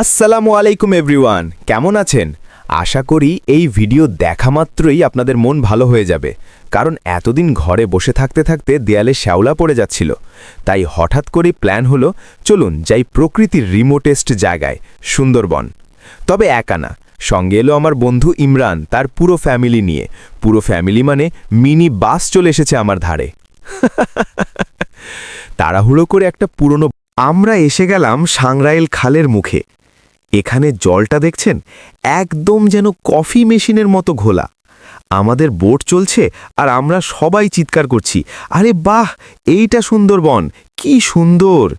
আসসালামু আলাইকুম এভরিওয়ান, কেমন আছেন? আশা করি এই ভিডিও দেখা মাত্রই আপনাদের মন ভালো হয়ে যাবে, কারণ এতদিন ঘরে বসে থাকতে থাকতে দেয়ালে শ্যাওলা পড়ে যাচ্ছিল। তাই হঠাৎ করে প্ল্যান হলো, চলুন যাই প্রকৃতির রিমোটেস্ট জায়গায়, সুন্দরবন। তবে একা না, সঙ্গে এলো আমার বন্ধু ইমরান, তার পুরো ফ্যামিলি নিয়ে। পুরো ফ্যামিলি মানে মিনি বাস চলে এসেছে আমার ধারে। তাড়াহুড়ো করে একটা পুরনো আমরা এসে গেলাম সাংরাইল খালের মুখে। এখানে জলটা দেখছেন? একদম যেন কফি মেশিনের মতো ঘোলা। আমাদের বোট চলছে আর আমরা সবাই চিৎকার করছি, আরে বাহ, এইটা সুন্দরবন, কি সুন্দর!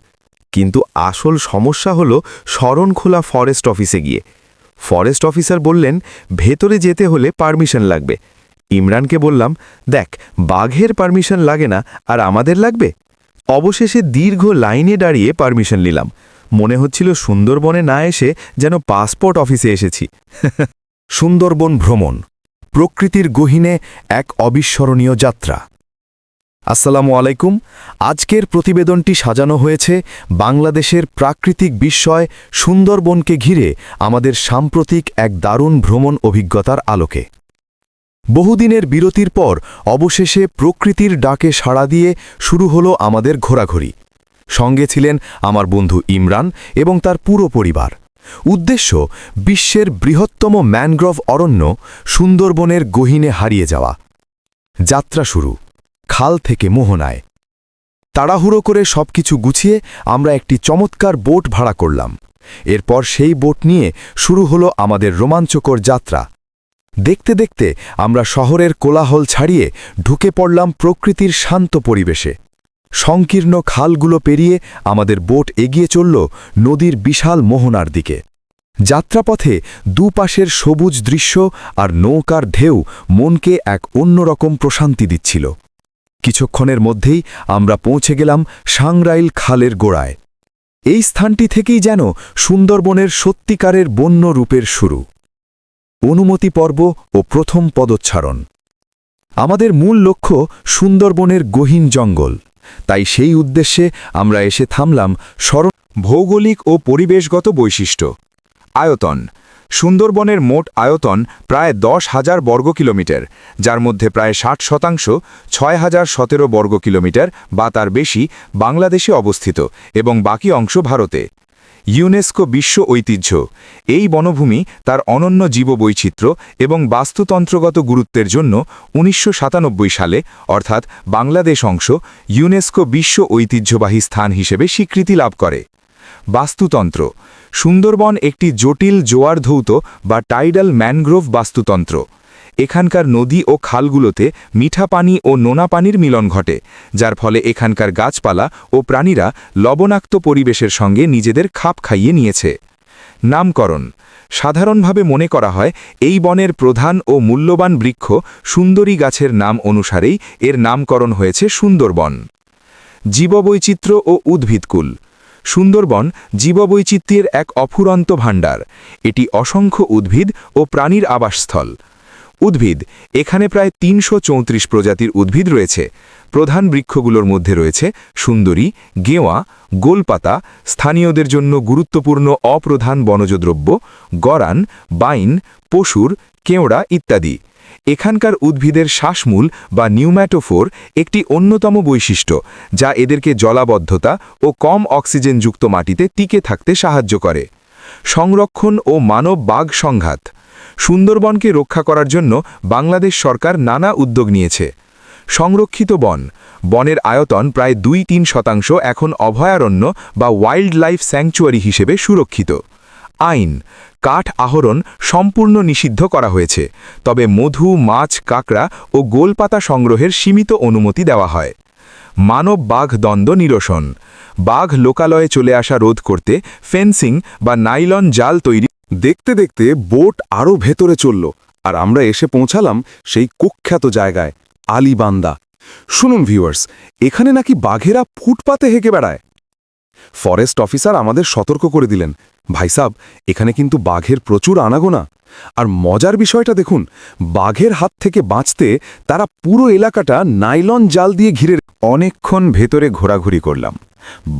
কিন্তু আসল সমস্যা হলো শরণখোলা ফরেস্ট অফিসে গিয়ে। ফরেস্ট অফিসার বললেন, ভেতরে যেতে হলে পারমিশন লাগবে। ইমরানকে বললাম, দেখ, বাঘের পারমিশন লাগে না আর আমাদের লাগবে? অবশেষে দীর্ঘ লাইনে দাঁড়িয়ে পারমিশন নিলাম। মনে হচ্ছিল সুন্দরবনে না এসে যেন পাসপোর্ট অফিসে এসেছি। সুন্দরবন ভ্রমণ, প্রকৃতির গহীনে এক অবিস্মরণীয় যাত্রা। আসসালামু আলাইকুম, আজকের প্রতিবেদনটি সাজানো হয়েছে বাংলাদেশের প্রাকৃতিক বিস্ময় সুন্দরবনকে ঘিরে আমাদের সাম্প্রতিক এক দারুণ ভ্রমণ অভিজ্ঞতার আলোকে। বহুদিনের বিরতির পর অবশেষে প্রকৃতির ডাকে সাড়া দিয়ে শুরু হলো আমাদের ঘোরাঘুরি। সঙ্গে ছিলেন আমার বন্ধু ইমরান এবং তার পুরো পরিবার। উদ্দেশ্য, বিশ্বের বৃহত্তম ম্যানগ্রোভ অরণ্য সুন্দরবনের গহীনে হারিয়ে যাওয়া। যাত্রা শুরু। খাল থেকে মোহনায় তাড়াহুড়ো করে সবকিছু গুছিয়ে আমরা একটি চমৎকার বোট ভাড়া করলাম। এরপর সেই বোট নিয়ে শুরু হলো আমাদের রোমাঞ্চকর যাত্রা। দেখতে দেখতে আমরা শহরের কোলাহল ছাড়িয়ে ঢুকে পড়লাম প্রকৃতির শান্ত পরিবেশে। সংকীর্ণ খালগুলো পেরিয়ে আমাদের বোট এগিয়ে চলল নদীর বিশাল মোহনার দিকে। যাত্রাপথে দুপাশের সবুজ দৃশ্য আর নৌকার ঢেউ মনকে এক অন্যরকম প্রশান্তি দিচ্ছিল। কিছুক্ষণের মধ্যেই আমরা পৌঁছে গেলাম সাংরাইল খালের গোড়ায়। এই স্থানটি থেকেই যেন সুন্দরবনের সত্যিকারের বন্য রূপের শুরু। অনুমতি পর্ব ও প্রথম পদচ্ছারণ আমাদের মূল লক্ষ্য সুন্দরবনের গহীন জঙ্গল। তাই সেই উদ্দেশ্যে আমরা এসে থামলাম স্মরণ ভৌগোলিক ও পরিবেশগত বৈশিষ্ট্য। আয়তন। সুন্দরবনের মোট আয়তন প্রায় দশ হাজার বর্গ কিলোমিটার, যার মধ্যে প্রায় ষাট শতাংশ ছয় হাজার সতেরো বর্গ কিলোমিটার বা তার বেশি বাংলাদেশে অবস্থিত এবং বাকি অংশ ভারতে। ইউনেস্কো বিশ্ব ঐতিহ্য। এই বনভূমি তার অনন্য জীববৈচিত্র্য এবং বাস্তুতন্ত্রগত গুরুত্বের জন্য উনিশশো সাতানব্বই সালে, অর্থাৎ বাংলাদেশ অংশ, ইউনেস্কো বিশ্ব ঐতিহ্যবাহী স্থান হিসেবে স্বীকৃতি লাভ করে। বাস্তুতন্ত্র। সুন্দরবন একটি জটিল জোয়ার ধৌত বা টাইডাল ম্যানগ্রোভ বাস্তুতন্ত্র। এখানকার নদী ও খালগুলোতে মিঠা পানি ও নোনা পানির মিলন ঘটে, যার ফলে এখানকার গাছপালা ও প্রাণীরা লবণাক্ত পরিবেশের সঙ্গে নিজেদের খাপ খাইয়ে নিয়েছে। নামকরণ। সাধারণভাবে মনে করা হয়, এই বনের প্রধান ও মূল্যবান বৃক্ষ সুন্দরী গাছের নাম অনুসারেই এর নামকরণ হয়েছে সুন্দরবন। জীববৈচিত্র্য ও উদ্ভিদকুল। সুন্দরবন জীববৈচিত্র্যের এক অফুরন্ত ভাণ্ডার। এটি অসংখ্য উদ্ভিদ ও প্রাণীর আবাসস্থল। উদ্ভিদ, এখানে প্রায় তিনশো চৌত্রিশ প্রজাতির উদ্ভিদ রয়েছে। প্রধান বৃক্ষগুলোর মধ্যে রয়েছে সুন্দরী, গেওয়া, গোলপাতা, স্থানীয়দের জন্য গুরুত্বপূর্ণ অপ্রধান বনজদ্রব্য, গরান, বাইন, পশুর, কেওড়া ইত্যাদি। এখানকার উদ্ভিদের শ্বাসমূল বা নিউম্যাটোফোর একটি অন্যতম বৈশিষ্ট্য, যা এদেরকে জলাবদ্ধতা ও কম অক্সিজেনযুক্ত মাটিতে টিকে থাকতে সাহায্য করে। সংরক্ষণ ও মানব বাঘ সংঘাত। সুন্দরবনকে রক্ষা করার জন্য বাংলাদেশ সরকার নানা উদ্যোগ নিয়েছে। সংরক্ষিত বন। বনের আয়তন প্রায় দুই তিন শতাংশ এখন অভয়ারণ্য বা ওয়াইল্ড লাইফ স্যাংচুয়ারি হিসেবে সুরক্ষিত। আইন। কাঠ আহরণ সম্পূর্ণ নিষিদ্ধ করা হয়েছে। তবে মধু, মাছ, কাঁকড়া ও গোলপাতা সংগ্রহের সীমিত অনুমতি দেওয়া হয়। মানব বাঘ দ্বন্দ্ব নিরসন। বাঘ লোকালয়ে চলে আসা রোধ করতে ফেন্সিং বা নাইলন জাল তৈরি দেখতে দেখতে বোট আরও ভেতরে চলল, আর আমরা এসে পৌঁছালাম সেই কুখ্যাত জায়গায়, আলিবান্দা। শুনুন ভিউয়ার্স এখানে নাকি বাঘেরা ফুটপাতে হেঁকে বেড়ায়। ফরেস্ট অফিসার আমাদের সতর্ক করে দিলেন, ভাই সাব, এখানে কিন্তু বাঘের প্রচুর আনাগোনা। আর মজার বিষয়টা দেখুন, বাঘের হাত থেকে বাঁচতে তারা পুরো এলাকাটা নাইলন জাল দিয়ে ঘিরে অনেকক্ষণ ভেতরে ঘোরাঘুরি করলাম।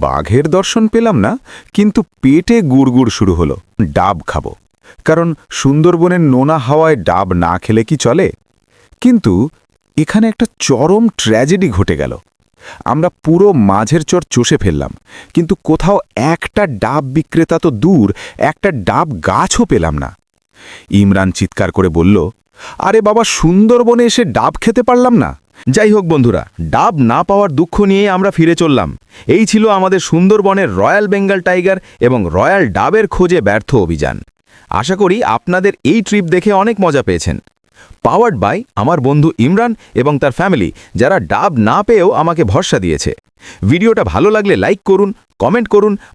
বাঘের দর্শন পেলাম না, কিন্তু পেটে গুড়গুড় শুরু হলো, ডাব খাব। কারণ সুন্দরবনের নোনা হাওয়ায় ডাব না খেলে কি চলে? কিন্তু এখানে একটা চরম ট্র্যাজেডি ঘটে গেল। আমরা পুরো মাঝের চর চষে ফেললাম, কিন্তু কোথাও একটা ডাব বিক্রেতা তো দূর, একটা ডাব গাছও পেলাম না। ইমরান চিৎকার করে বলল, আরে বাবা, সুন্দরবনে এসে ডাব খেতে পারলাম না। যাই হোক বন্ধুরা, ডাব না পাওয়ার দুঃখ নিয়েই আমরা ফিরে চললাম। এই ছিল আমাদের সুন্দরবনের রয়্যাল বেঙ্গল টাইগার এবং রয়্যাল ডাবের খোঁজে ব্যর্থ অভিযান। আশা করি আপনাদের এই ট্রিপ দেখে অনেক মজা পেয়েছেন। পাওয়ার্ড বাই আমার বন্ধু ইমরান এবং তার ফ্যামিলি, যারা ডাব না পেয়েও আমাকে ভরসা দিয়েছে। ভিডিওটা ভালো লাগলে লাইক করুন, কমেন্ট করুন